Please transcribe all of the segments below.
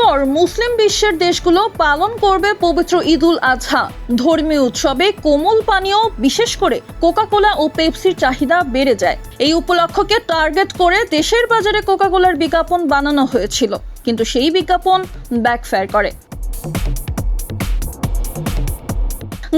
পর মুসলিম বিশ্বের দেশগুলো পালন করবে পবিত্র ঈদুল আজহা। ধর্মীয় উৎসবে কোমল পানীয়, বিশেষ করে কোকাকোলা ও পেপসির চাহিদা বেড়ে যায়। এই উপলক্ষকে টার্গেট করে দেশের বাজারে কোকাকোলার বিজ্ঞাপন বানানো হয়েছিল, কিন্তু সেই বিজ্ঞাপন ব্যাকফায়ার করে।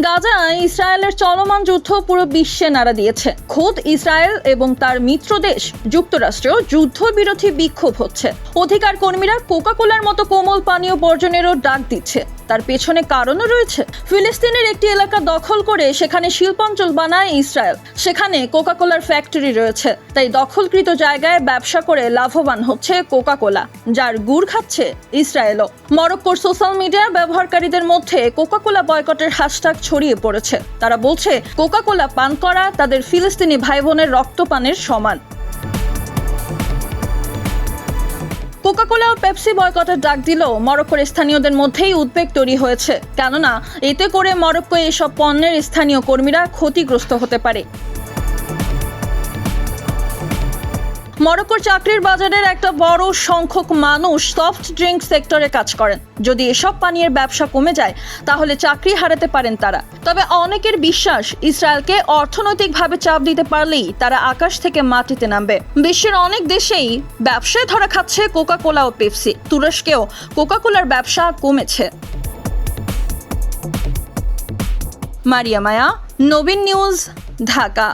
গাজায় ইসরায়েলের চলমান যুদ্ধ পুরো বিশ্বে নাড়া দিয়েছে। খোদ ইসরায়েল এবং তার মিত্র দেশ যুক্তরাষ্ট্রেও যুদ্ধবিরোধী বিক্ষোভ হচ্ছে। অধিকার কর্মীরা কোকাকোলার মতো কোমল পানীয় বর্জনেরও ডাক দিচ্ছে। তার পেছনে কারণও রয়েছে। ফিলিস্তিনের একটি এলাকা দখল করে সেখানে শিল্পাঞ্চল বানায় ইসরায়েল। সেখানে কোকাকোলার ফ্যাক্টরি রয়েছে। তাই দখলকৃত জায়গায় ব্যবসা করে লাভবান হচ্ছে কোকাকোলা, যার গুড় খাচ্ছে ইসরায়েলও। মরক্কোর সোশ্যাল মিডিয়া ব্যবহারকারীদের মধ্যে কোকাকোলা বয়কটের হ্যাশট্যাগ ছড়িয়ে পড়েছে। তারা বলছে, কোকাকোলা পান করা তাদের ফিলিস্তিনি ভাই বোনের রক্তপানের সমান। কোকাকোলা ও পেপসি বয়কটের ডাক দিলেও মরক্কোর স্থানীয়দের মধ্যেই উদ্বেগ তৈরি হয়েছে। কেননা, এতে করে মরক্কো এসব পণ্যের স্থানীয় কর্মীরা ক্ষতিগ্রস্ত হতে পারে। মরক্কোর চাকরির বাজারের একটা বড় সংখ্যক মানুষ সফট ড্রিঙ্ক সেক্টরে কাজ করেন। যদি এসব পানীয়ের ব্যবসা কমে যায়, তাহলে চাকরি হারাতে পারেন তারা। তবে অনেকের বিশ্বাস, ইসরায়েলকে অর্থনৈতিকভাবে চাপ দিতে পারলেই তারা আকাশ থেকে মাটিতে নামবে। বিশ্বের অনেক দেশেই ব্যবসায় ধরা খাচ্ছে কোকা কোলা ও পেপসি তুরস্কেও কোকা কোলার ব্যবসা কমেছে। মারিয়া মায়া, নবীন নিউজ, ঢাকা।